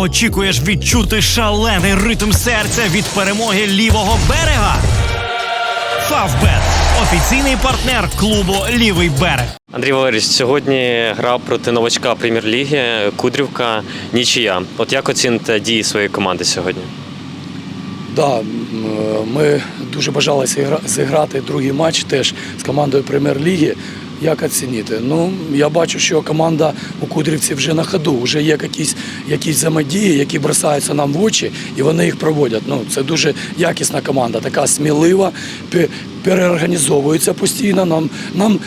Очікуєш відчути шалений ритм серця від перемоги лівого берега? Фавбет офіційний партнер клубу Лівий берег. Андрій Валерійович, сьогодні грав проти новачка прем'єр-ліги Кудрівка нічия. От як оціните дії своєї команди сьогодні? Да, е, ми дуже бажали зігра- зіграти другий матч теж з командою прем'єр-ліги. Як оцінити? Ну, я бачу, що команда у Кудрівці вже на ходу, вже є якісь, якісь взаємодії, які бросаються нам в очі, і вони їх проводять. Ну, це дуже якісна команда, така смілива, пе- переорганізовується постійно. Нам, нам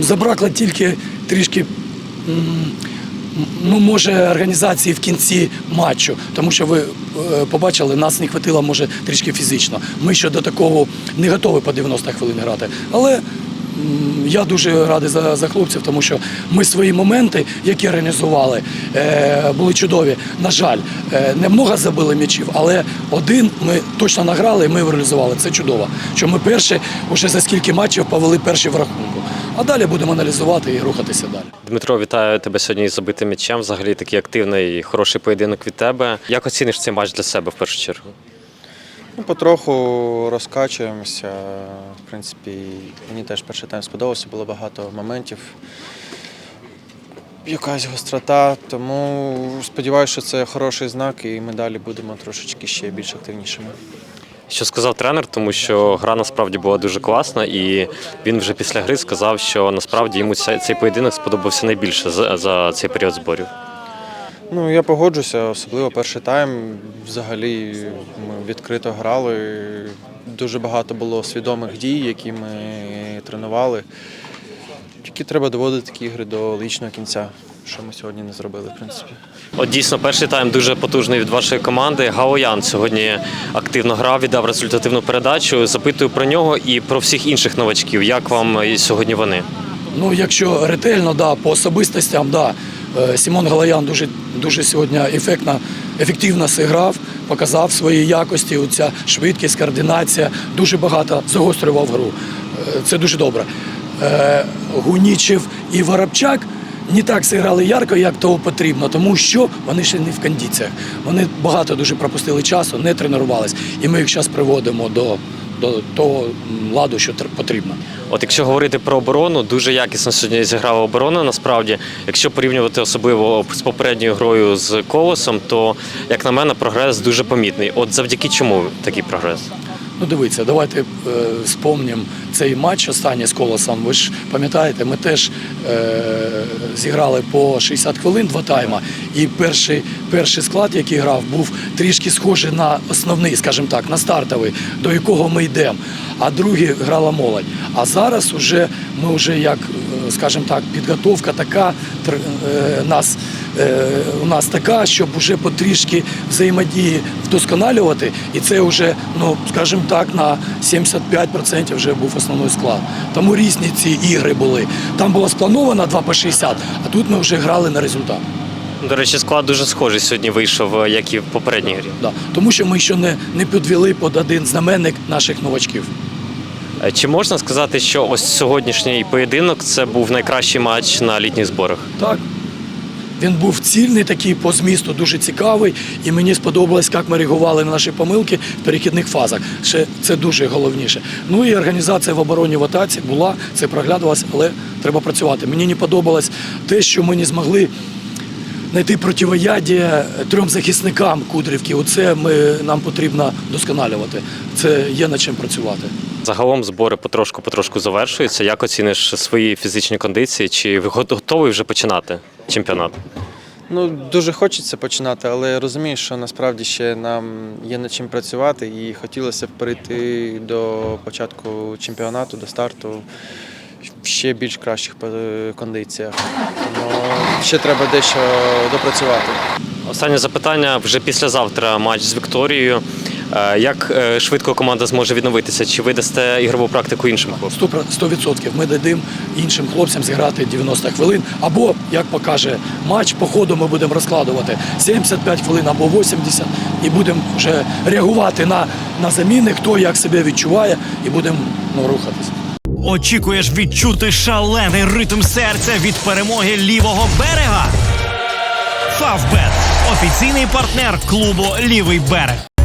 забракло тільки трішки ну, може, організації в кінці матчу, тому що ви е, побачили, нас не хватило, може, трішки фізично. Ми ще до такого не готові по 90 хвилин грати. Але я дуже радий за, за хлопців, тому що ми свої моменти, які організували, е, були чудові. На жаль, е, не забили м'ячів, але один ми точно награли і ми реалізували. Це чудово. Що ми перші, вже за скільки матчів повели перші в рахунку. А далі будемо аналізувати і рухатися далі. Дмитро, вітаю тебе сьогодні із забитим м'ячем. Взагалі такий активний і хороший поєдинок від тебе. Як оціниш цей матч для себе в першу чергу? Ну, потроху розкачуємося. В принципі, мені теж перший тайм сподобався, було багато моментів. Якась гострота, тому сподіваюся, що це хороший знак, і ми далі будемо трошечки ще більш активнішими. Що сказав тренер, тому що гра насправді була дуже класна, і він вже після гри сказав, що насправді йому цей, поєдинок сподобався найбільше за, за цей період зборів. Ну, я погоджуся, особливо перший тайм. Взагалі ми відкрито грали. Дуже багато було свідомих дій, які ми тренували. Тільки треба доводити такі ігри до логічного кінця, що ми сьогодні не зробили, в принципі. От дійсно, перший тайм дуже потужний від вашої команди. Гаоян сьогодні активно грав, віддав результативну передачу. Запитую про нього і про всіх інших новачків. Як вам сьогодні вони? Ну, якщо ретельно, да, по особистостям, да. Е, Сімон Галаян дуже, дуже сьогодні ефектно, ефективно зіграв, показав свої якості, оця швидкість, координація, дуже багато загострював гру. Е, Це дуже добре. Е, Гунічев і Воробчак не так зіграли ярко, як того потрібно, тому що вони ще не в кондиціях. Вони багато дуже пропустили часу, не тренувались. І ми їх зараз приводимо до, до того ладу, що потрібно. От якщо говорити про оборону, дуже якісно сьогодні зіграла оборона. Насправді, якщо порівнювати особливо з попередньою грою з колосом, то як на мене, прогрес дуже помітний. От завдяки чому такий прогрес? Ну, дивіться, давайте е, спомнім цей матч останній з колосом. Ви ж пам'ятаєте, ми теж е, зіграли по 60 хвилин два тайма. І перший, перший склад, який грав, був трішки схожий на основний, скажімо так, на стартовий, до якого ми йдемо. А другий грала молодь. А зараз уже ми вже як, скажімо так, підготовка така е, нас. е, У нас така, щоб вже потрішки взаємодії вдосконалювати, і це вже, ну скажімо так, на 75% вже був основний склад. Тому різні ці ігри були. Там було сплановано 2 по 60, а тут ми вже грали на результат. До речі, склад дуже схожий сьогодні вийшов, е, як і в попередній грі. Да. Тому що ми ще не, не підвели під один знаменник наших новачків. Е, Чи можна сказати, що ось сьогоднішній поєдинок це був найкращий матч на літніх зборах? Так. Він був цільний, такий по змісту дуже цікавий, і мені сподобалось, як ми реагували на наші помилки в перехідних фазах. Ще це дуже головніше. Ну і організація в обороні в атаці була, це проглядувалось, але треба працювати. Мені не подобалось те, що ми не змогли знайти противоядія трьом захисникам Кудрівки. Оце ми, нам потрібно досконалювати. Це є над чим працювати. Загалом збори потрошку-потрошку завершуються. Як оціниш свої фізичні кондиції? Чи ви готовий вже починати чемпіонат? Ну, дуже хочеться починати, але я розумію, що насправді ще нам є над чим працювати, і хотілося б перейти до початку чемпіонату, до старту в ще більш кращих кондиціях. Тому ще треба дещо допрацювати. Останнє запитання вже післязавтра матч з Вікторією. Е, Як е, швидко команда зможе відновитися? Чи ви дасте ігрову практику іншим хлопцям? 100% ми дадимо іншим хлопцям зіграти 90 хвилин. Або, як покаже матч, по ходу ми будемо розкладувати 75 хвилин або 80, і будемо вже реагувати на, на заміни, хто як себе відчуває, і будемо ну, рухатись. Очікуєш відчути шалений ритм серця від перемоги лівого берега? Фавбет офіційний партнер клубу Лівий берег.